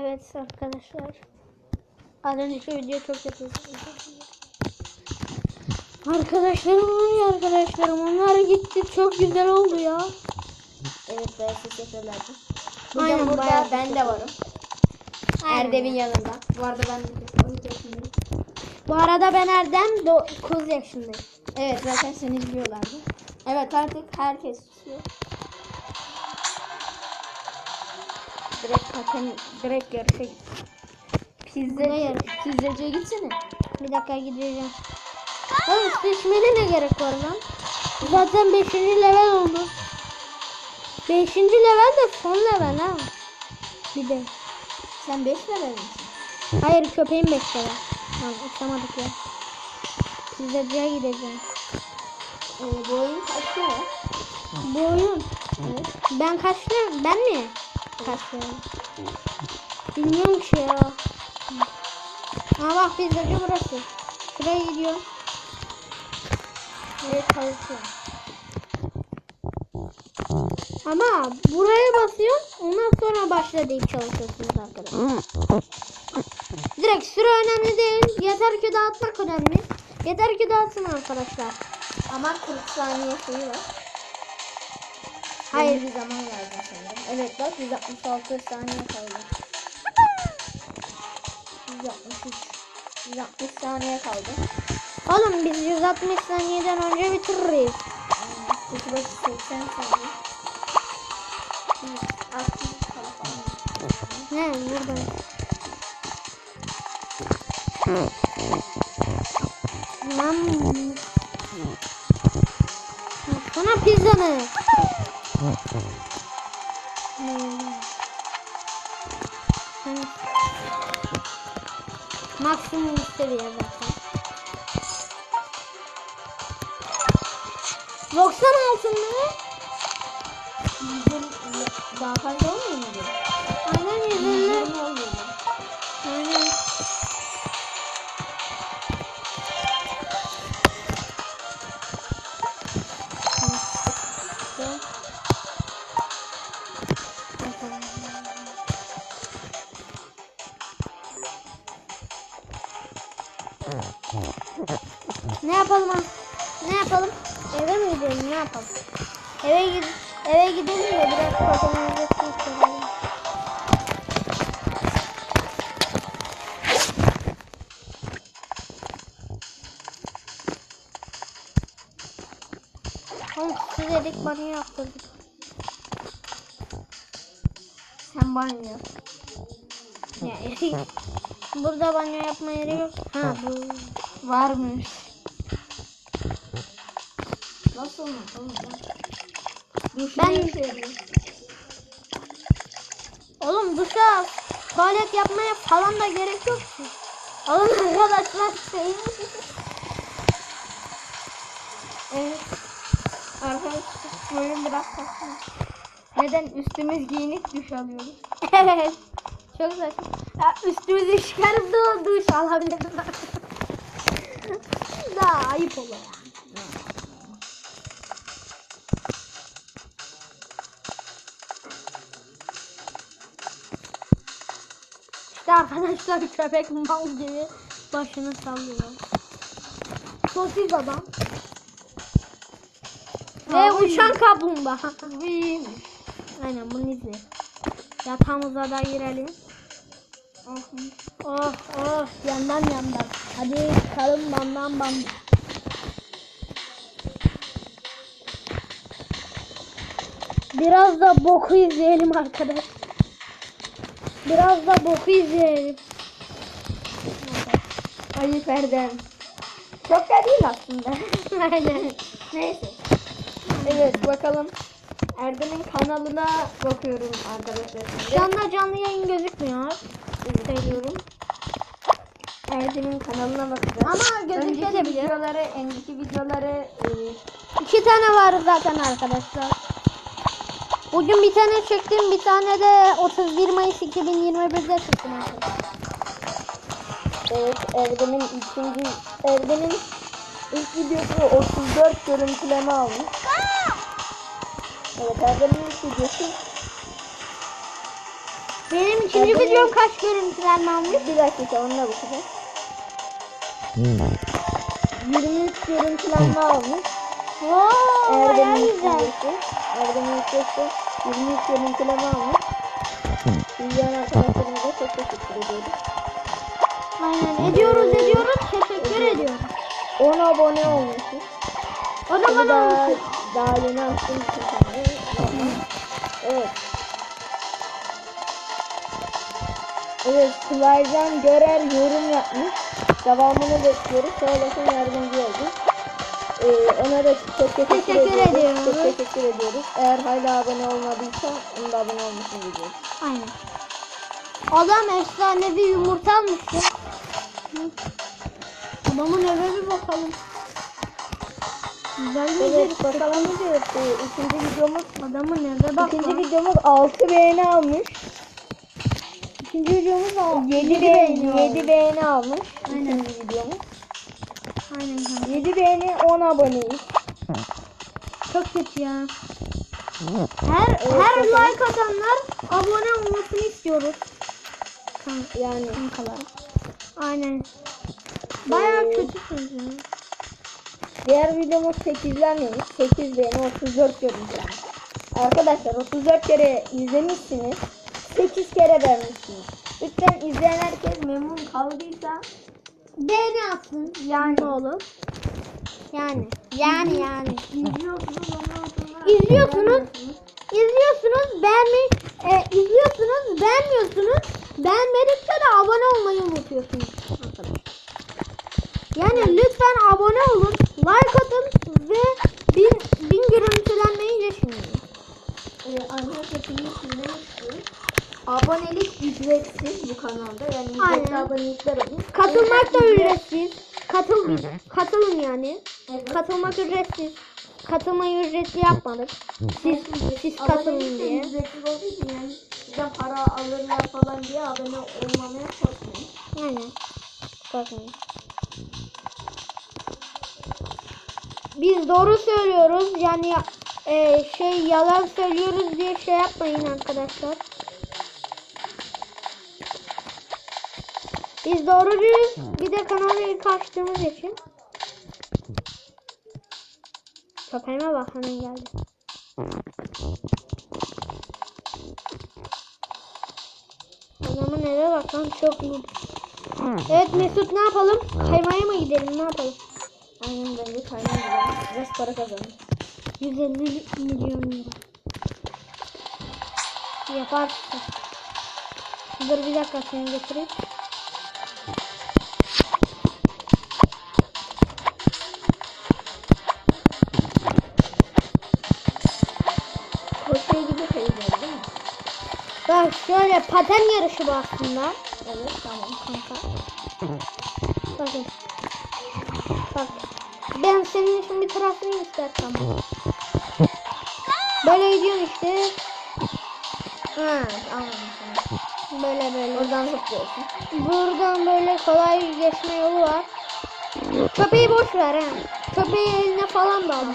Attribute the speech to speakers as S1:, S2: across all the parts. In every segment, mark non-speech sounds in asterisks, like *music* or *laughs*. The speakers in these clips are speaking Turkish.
S1: Evet arkadaşlar. Az önceki video çok kötü. Arkadaşlarım ya arkadaşlarım. Onlar gitti. Çok güzel oldu ya.
S2: Evet ben ses yapıyorlardı.
S1: Aynen,
S2: Bugün burada
S1: bayağı
S2: ben de varım.
S1: Aynen.
S2: Erdem'in yanında. Bu arada ben de 12 yaşındayım.
S1: Bu arada ben Erdem 9 yaşındayım.
S2: Evet zaten seni biliyorlardı. Evet artık herkes susuyor. Direkt hakem, direkt yarışa git. Pizza, pizzacıya gitsene.
S1: Bir dakika gideceğim. Oğlum seçmene ne gerek var lan? Zaten 5. level oldu. 5. level de son level ha. Bir de.
S2: Sen 5 level misin?
S1: Hayır köpeğim 5 level. Lan uçamadık ya. Pizzacıya gideceğim.
S2: Ee, bu oyun kaç lira?
S1: Bu oyun.
S2: Evet.
S1: Ben kaç level? Ben mi? Kaç level? Bilmiyorum ki ya. Aa bak pizzacı burası. Şuraya gidiyorum. Evet çalışıyor. Ama buraya basıyorum. Ondan sonra başla deyip çalışıyorsunuz arkadaşlar. Direkt süre önemli değil. Yeter ki dağıtmak önemli. Yeter ki dağıtsın arkadaşlar.
S2: Ama 40 saniye şeyi var.
S1: Hayır.
S2: Bir zaman lazım sanırım. Evet bak 166 saniye kaldı. 163. 160 saniye kaldı.
S1: Oğlum biz 160 saniyeden önce bitiririz.
S2: Peki bak 80 saniye. 160 kala falan.
S1: Ne burada? Lan. Sana pizzanı. Maksimum seviye zaten. 96 mı?
S2: Yüzün daha fazla olmuyor mu?
S1: Aynen yüzünde.
S2: 120 oluyor.
S1: Dedik banyo yaptırdık.
S2: Sen banyo yap.
S1: Ya *laughs* burada banyo yapma yeri yok. Ha bu.
S2: Varmış. Nasıl? Duş
S1: Ben-
S2: yarıyor?
S1: Oğlum duşa tuvalet yapmaya falan da gerek yok ki. Oğlum arkadaşlar şey
S2: Evet. Arkadaşlar böyle biraz saçma. Neden üstümüz giyinik duş alıyoruz? *laughs*
S1: Evet. Çok saçma. Ya üstümüzü çıkarıp da duş alabilirim. *laughs* Daha ayıp olur ya. İşte arkadaşlar köpek mal gibi başını sallıyor. Sosis adam. Ve uçan kaplumbağa. Aynen bunu izle. Yatağımıza da girelim.
S2: Oh.
S1: Oh yandan yandan. Hadi çıkalım bandan bandan. Biraz da boku izleyelim arkadaş. Biraz da boku izleyelim.
S2: Ayıp Erdem. Çok da değil aslında. *laughs*
S1: Aynen.
S2: Neyse. Evet bakalım. Erdem'in kanalına bakıyorum arkadaşlar.
S1: Şu anda canlı yayın gözükmüyor. Söylüyorum.
S2: Erdem'in kanalına bakacağız.
S1: Ama gözükse de bilir.
S2: videoları, önceki videoları e,
S1: İki tane var zaten arkadaşlar. Bugün bir tane çektim, bir tane de 31 Mayıs 2021'de çektim arkadaşlar.
S2: Evet Erdem'in ikinci Erdem'in ilk videosu 34 görüntüleme almış. Evet ilk videosu
S1: Benim ikinci
S2: Abone-
S1: videom kaç görüntülenme almış?
S2: Bir dakika onunla bakacağız. 23 görüntülenme almış.
S1: Bayağı
S2: Erdem'in
S1: güzel.
S2: videosu. Erdem'in videosu 23 görüntüleme almış. İzleyen arkadaşlarımıza çok teşekkür ediyoruz.
S1: Aynen ediyoruz ediyoruz teşekkür ediyoruz.
S2: 10 abone olmuşuz.
S1: O
S2: Tabii daha,
S1: olmuşuz.
S2: daha yeni açtığım için Evet. Evet, Sıla'ycan Görer yorum yapmış. Devamını bekliyoruz. Sağ olasın yardımcı oldun. Ee, ona da çok teşekkür,
S1: Teşekkür
S2: ediyoruz.
S1: ediyoruz.
S2: Çok teşekkür ediyoruz. Eğer hala abone olmadıysa onun da abone olmasını diliyoruz.
S1: Aynen. Adam efsanevi yumurta almıştı. Adamın eve bir bakalım. Güzel bir
S2: Evet, bakalım ne diyor. Ee, ikinci videomuz
S1: Adamın eve bak.
S2: İkinci videomuz 6 beğeni almış.
S1: İkinci videomuz o.
S2: 7
S1: Yedi
S2: beğeni,
S1: beğeni
S2: 7 beğeni almış.
S1: Aynen.
S2: İkinci videomuz.
S1: Aynen kanka.
S2: 7 beğeni 10 aboneyiz.
S1: Çok kötü ya. Her
S2: Evet,
S1: her like atanlar abone olmasını istiyoruz. Kanka,
S2: Yani
S1: kankalar. Aynen. Bayağı kötüsünüz ya.
S2: Diğer videomuz 8'lenmemiş. 8 beğeni 34 görüntü. Arkadaşlar 34 kere izlemişsiniz. 8 kere beğenmişsiniz. Lütfen izleyen herkes memnun kaldıysa
S1: Beğeni atsın. Yani oğlum. Yani. Yani yani.
S2: izliyorsunuz ondan sonra
S1: İzliyorsunuz. İzliyorsunuz, beğenmeyi, e, izliyorsunuz, beğenmiyorsunuz. Beğenmedikçe de abone olmayı unutuyorsunuz. Yani lütfen abone olun, like atın ve bin, bin görüntülenmeyi geçmeyin.
S2: Ee, arkadaşlar şimdi. Abonelik ücretsiz bu kanalda. Yani ücretli
S1: Aynen.
S2: abonelikler alın.
S1: Katılmak da
S2: Ücret-
S1: ücretsiz. Katıl, katılın yani.
S2: Evet.
S1: Katılmak ücretsiz. Katılmayı ücretli yapmadık. Siz, siz katılın
S2: Abonelik de
S1: diye.
S2: ücretsiz olduğu için yani bizden para alırlar falan diye abone olmamaya korkmayın.
S1: Aynen. Bakın. Biz doğru söylüyoruz. Yani e, şey yalan söylüyoruz diye şey yapmayın arkadaşlar. Biz doğruyuz. Bir de kanalı ilk açtığımız için. Köpeğime bak hemen geldi. Adamın eve bak lan çok iyi. Evet Mesut ne yapalım? Kaymaya mı gidelim ne yapalım?
S2: Aynen bence kaynağı gidelim. Biraz para kazanır.
S1: 150 milyon lira. Yaparsın. Dur bir dakika seni getireyim.
S2: Koşuyor gibi kayıyor değil mi?
S1: Bak şöyle paten yarışı bu aslında.
S2: Evet tamam.
S1: Kanka. Bakın. Bak. Ben senin bir tarafını istersem. Böyle gidiyorsun işte.
S2: Ha anladım.
S1: Böyle böyle.
S2: Oradan zıplıyorsun.
S1: Buradan böyle kolay geçme yolu var. Köpeği boş ver ha. Köpeği eline falan da alma.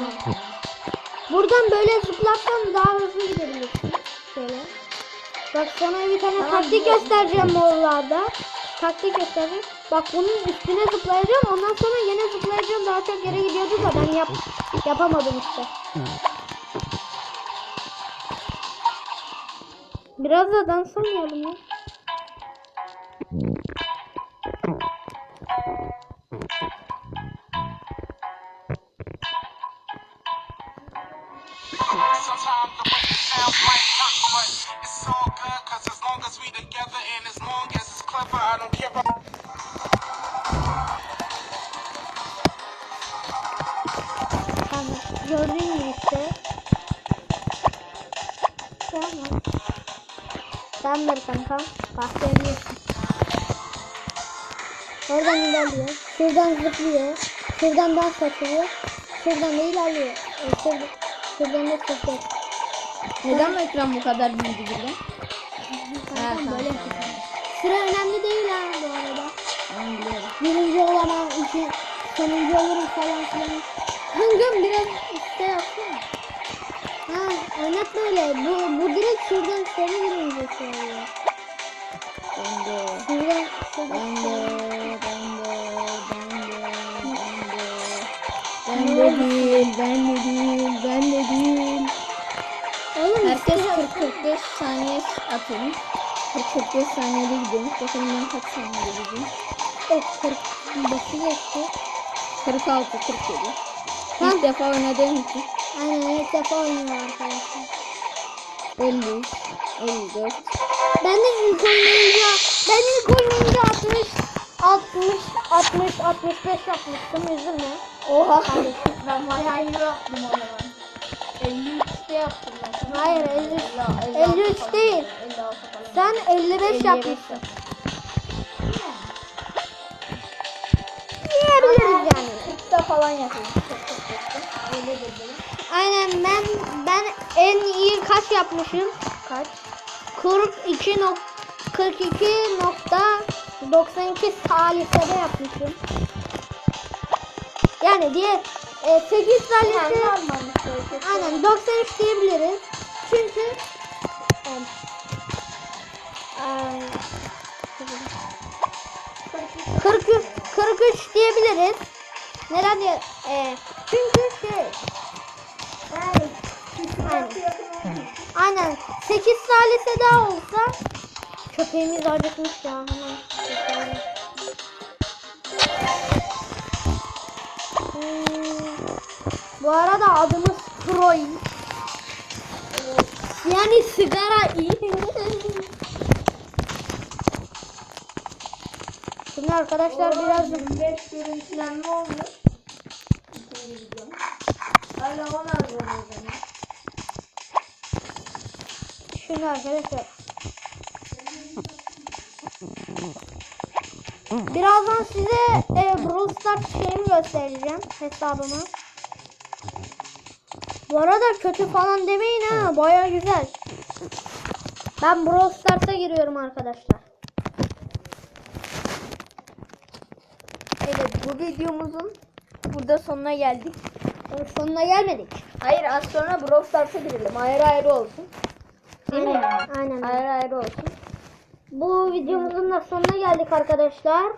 S1: Buradan böyle zıplarsan daha hızlı gidebilirsin. Şöyle. Bak sana bir tane
S2: Tamam,
S1: taktik göstereceğim oralarda. Taktik göstereceğim. Bak bunun üstüne zıplayacağım. Ondan sonra yine zıplayacağım. Daha çok yere gidiyordu da ben yap yapamadım işte. Biraz da dans oynayalım ya. Tamamdır kanka. Bahsediyorsun. Oradan ilerliyor. Şuradan zıplıyor. Şuradan dans açılıyor. Şuradan da ilerliyor. E, şuradan, şuradan da çıkıyor.
S2: Neden ekran bu kadar büyüdü burada?
S1: Tamam, böyle.
S2: tamam.
S1: Sıra önemli değil ha bu arada. Birinci olamam için sonuncu olurum falan filan. Kankam biraz işte yapsana. Ha oynatma öyle. Bu, bu direkt şuradan seni birinci oluyor.
S2: Ben de, ben de, ben de, ben de. Değil, ben de değil, ben de değil.
S1: Oğlum
S2: Herkes 40-45 saniye atıyormuş. 40-45 saniyede gidiyormuş. Bakalım ben kaç saniyede gideceğim.
S1: o 45'i geçti.
S2: 46, 47.
S1: Tamam.
S2: İlk defa oynadığım için.
S1: Aynen ilk defa oynuyor arkadaşlar.
S2: 53, 54.
S1: Ben de ilk oynayınca, ben ilk oynayınca 60, 60, 60, 65 yapmıştım. Üzülme.
S2: Oha.
S1: Kardeşim.
S2: Ben bayağı iyi yaptım o zaman. 53'te yaptım ben.
S1: Hayır 53, 53 değil.
S2: 56 falan.
S1: Sen 55 yapmışsın. Diyebiliriz yani.
S2: 40'ta falan yapıyorum. Öyle dedim.
S1: Aynen ben ben en iyi kaç yapmışım?
S2: Kaç?
S1: 42 nok 42.92 salisede yapmışım. Yani diye e, 8 salise aynen 93 diyebiliriz. Çünkü e, ay, 43 43 diyebiliriz. Neden diye? E, çünkü şey Aynen. 8 salise daha olsa köpeğimiz acıkmış ya. Hemen. Hmm. Bu arada adımız Troy. Yani sigara iyi. Şimdi arkadaşlar biraz
S2: 25 görüntülenme oldu. Hala 10 az var o zaman.
S1: Şimdi arkadaşlar. Birazdan size e, Brawl Stars şeyimi göstereceğim. Hesabımı. Bu arada kötü falan demeyin ha. Baya güzel. Ben Brawl Stars'a giriyorum arkadaşlar.
S2: Evet bu videomuzun burada sonuna geldik.
S1: Sonuna gelmedik.
S2: Hayır az sonra Brawl Stars'a girelim. Ayrı ayrı olsun. Değil mi?
S1: Aynen. Aynen.
S2: Ayrı ayrı olsun.
S1: Bu videomuzun da sonuna geldik arkadaşlar.